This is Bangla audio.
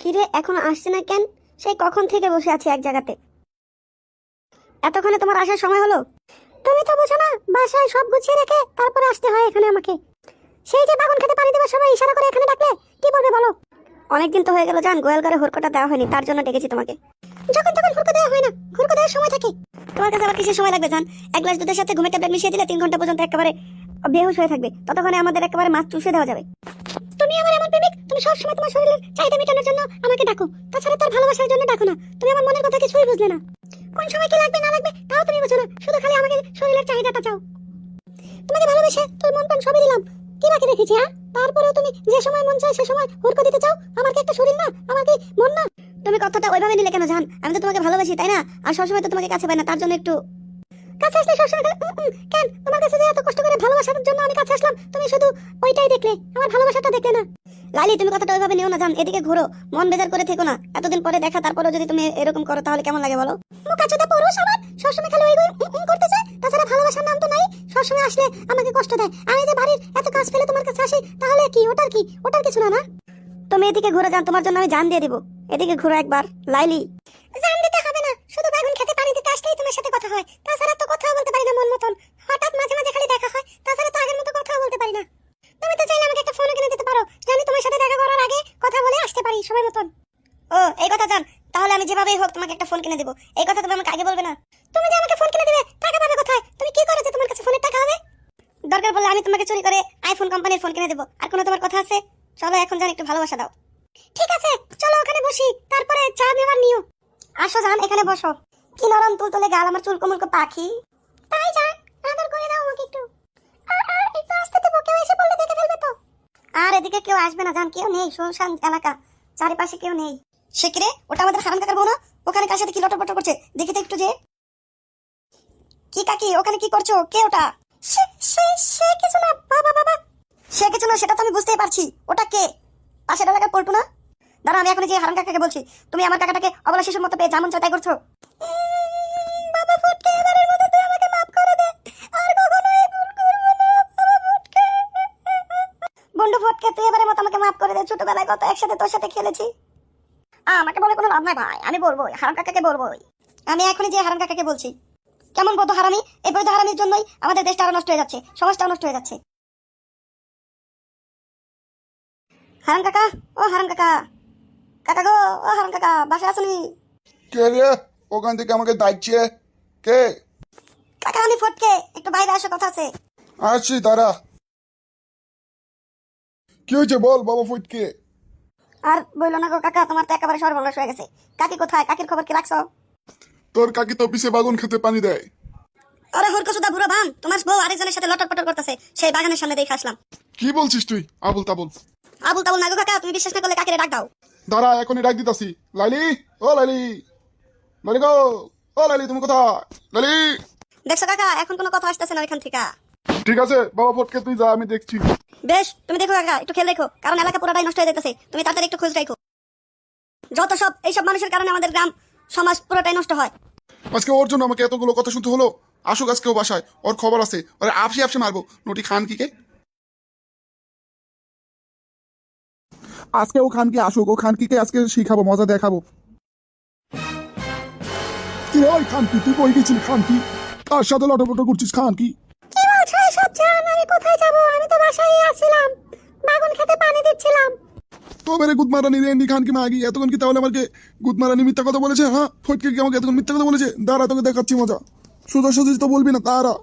কিরে, এখন আসছে না কেন? সেই কখন থেকে বসে আছি এক জায়গাতে। এতক্ষণে তোমার আসার সময় হলো? তুমি তো বোঝো না, বাসায় সব গুছিয়ে রেখে তারপরে আসতে হয় এখানে আমাকে। সেই যে বাগান খেতে পানি দেওয়ার সময় ইশারা করে এখানে ডাকলে, কি বলবে বলো? অনেকদিন তো হয়ে গেল জান গোয়াল ঘরে হুড়কোটা দেওয়া হয়নি, তার জন্য ডেকেছি তোমাকে। যখন তখন হুড়কো দেওয়া হয় না, হুড়কো দেওয়ার সময় থাকে। তোমার কাছে আবার কিসের সময় লাগবে জান? এক গ্লাস দুধের সাথে ঘুমের ট্যাবলেট মিশিয়ে দিলে তিন ঘণ্টা পর্যন্ত একেবারে বেহুশ হয়ে থাকবে, ততক্ষণে আমাদের একেবারে মাছ চুষে দেওয়া যাবে। তুমি সবসময় তোমার শরীরের চাহিদা মেটানোর জন্য আমাকে ডাকো। তাছাড়া তোর ভালোবাসার জন্য ডাকো না। তুমি আমার মনের কথা কিছুই বুঝলে না। কোন সময় কি লাগবে, না লাগবে, তাও তুমি বোঝো না। শুধু খালি আমাকে শরীরের চাহিদাটা চাও। তোমাকে ভালোবেসে তোর মন প্রাণ সবই দিলাম। কি বাকি রেখেছি হ্যাঁ? তারপরেও তুমি যে সময় মন চায় সে সময় হুড়কো দিতে চাও, আমার কি একটা শরীর না? আমার কি মন না? তুমি কথাটা ওইভাবে নিলে কেন জান? আমি তো তোমাকে ভালোবাসি, তাই না? আর সবসময় তো তোমাকে কাছে পাই না, তার জন্য একটু কাছে আসলে সবসময় কেন? তোমার কাছে যে এত কষ্ট করে ভালোবাসার জন্য আমি কাছে আসলাম, তুমি শুধু ওইটাই দেখলে, আমার ভালোবাসাটা দেখলে না। লালি, তুমি কথাটা ওইভাবে নিও না, জান, এদিকে ঘোরো, মন বেজার করে থেকো না। এতদিন পরে দেখা, তারপরেও যদি তুমি এরকম করো, তাহলে কেমন লাগে বলো? পুরুষ আমার, সবসময় খালি ওই করতে চায়। তাছাড়া ভালোবাসার নাম তো নাই, সবসময় আসলে আমাকে কষ্ট দেয়। আমি যে বাড়ির এত কাজ ফেলে তোমার কাছে আসি, তাহলে কি, ওটার কি, ওটার কিছু না না? তুমি এদিকে ঘুরে যান তোমার জন্য আমি জান দিয়ে দিব। এদিকে ঘুরো একবার, লাইলি। জান দিতে হবে না, শুধু বেগুন খেতে পানি দিতে আসলেই তোমার সাথে কথা হয়। তাছাড়া তো কথাও বলতে পারি না মন মতন হঠাৎ মাঝে মাঝে খালি দেখা হয় তাছাড়া তো আগের মতো কথাও বলতে পারি না তুমি তো চাইলে আমাকে একটা ফোন কিনে দিতে পারো জানি তোমার সাথে দেখা করার আগে কথা বলে আসতে পারি সময় মতন ও, এই কথা জান। তাহলে আমি যেভাবেই হোক তোমাকে একটা ফোন কিনে দেবো। এই কথা তুমি আমাকে আগে বলবে না। তুমি যে আমাকে ফোন কিনে দেবে, টাকা পাবে কোথায়? তুমি কি করো যে তোমার কাছে ফোনের টাকা হবে? দরকার পড়লে আমি তোমাকে চুরি করে আইফোন কোম্পানির ফোন কিনে দেবো। আর কোনো তোমার কথা আছে? চলো এখন জান একটু ভালোবাসা দাও। ঠিক আছে, চলো ওখানে বসি। তারপরে চা নেবার নিও। আসো জান, এখানে বসো। কি নরম তুল তুলে গাল আমার চুল কোমল পাখি। তাই জান, আদর করে দাও আমাকে একটু। একটু আসতে দেবো। কেউ এসে বললে দেখে ফেলবে তো। আর এদিকে কেউ আসবে না জান, কেউ নেই। শুনশান এলাকা। চারিপাশে কেউ নেই। সে কি রে? ওটা আমাদের হারান কাকার বউ না? ওখানে কার সাথে কি করছে? একটু যে। কি কাকি, ওখানে কি করছ? কে ওটা? সে কিছু না সেটা তো আমি বুঝতেই পারছি। ওটা কে? পল্টু না? আমি এখন যে কাকাকে বলছি। তুমি আমার কাকাটাকে অবলা শিশুর মতো পেয়ে করছ। আমাকে মাফ করে দে। আর বন্ধু, ফটকে, তুই এবারের মতো আমাকে মাফ করে দে। ছোটবেলায় কত একসাথে তোর সাথে খেলেছি। আমাকে বলে কোনো লাভ নাই ভাই। আমি বলব হারাম কাকাকে বলব আমি এখনই যে হারাম কাকাকে বলছি। কেমন বৌদ্ধ হারামি? এই বৌদ্ধ হারামির জন্যই আমাদের দেশটা আরও নষ্ট হয়ে যাচ্ছে সমাজটা নষ্ট হয়ে যাচ্ছে। হারাম কাকা? ও হারাম কাকা। কাকা গো ও হারাম কাকা বাসায় আসুনি কে রে? ওখান থেকে আমাকে ডাকছে। কে? কাকা আমি ফটকে একটু বাইরে আসো কথা আছে। আসছি কি হয়েছে বল বাবা ফুটকে? আর বলল না গো কাকা তোমার তো একেবারে সর্বনাশ হয়ে গেছে। কাকি কোথায়? কাকির খবর কি রাখছো তোর কাকি তো পিছে বাগুন খেতে পানি দেয়। আরে হরকো সুদা বুড়ো ভাম তোমার বউ আরেকজনের সাথে লটর পটর করতেছে সেই বাগানের সামনে দেখে আসলাম। কি বলছিস তুই? আবুল তাবুল। আবুল তাবুল না গো কাকা তুমি বিশ্বাস না করলে কাকিরে ডাক দাও। দাঁড়া এখনই ডাক দিতাছি। লাইলি ও লাইলি। লাইলি গো ও লাইলি তুমি কোথায়? লাইলি। দেখছ কাকা এখন কোনো কথা আসতেছে না ওইখান থেকে। ঠিক আছে বাবা ফটকে তুই যা আমি দেখছি। বেশ, তুমি দেখো কাকা, একটু খেয়াল রেখো, কারণ এলাকা পুরোটাই নষ্ট হয়ে যেতেছে তুমি তাড়াতাড়ি একটু খোঁজ রাখো। যত সব, এইসব মানুষের কারণে আমাদের গ্রাম, সমাজ পুরোটাই নষ্ট হয়। আজকে ওর জন্য আমাকে এতগুলো কথা শুনতে হলো। আসুক আজকে ও বাসায়, ওর খবর আছে। ওরে আপসি আপসি মারবো। নটি খান কি কে? আজকে ও খান কি আসুক, ও খান কি কে? আজকে শিখাবো, মজা দেখাবো। কি ওই খান কি? তুই কই গেছিলি, খান কি? কার সাথে লটপট করছিস, খান জান আমি কোথায় যাব? আমি তো বাসায় আছিলাম। বাগান খেতে পানি দিচ্ছিলাম। তো মেরে গুদমারানি রেন্ডি খান কি মাগি, এতক্ষণ কি তাহলে আমাকে গুদমারানি মিথ্যা কথা বলেছে হ্যাঁ? ফটকে কি আমাকে এতক্ষণ মিথ্যা কথা বলেছে? দাঁড়া, তোকে দেখাচ্ছি মজা। সোজা সোজা তো বলবি না, তারা।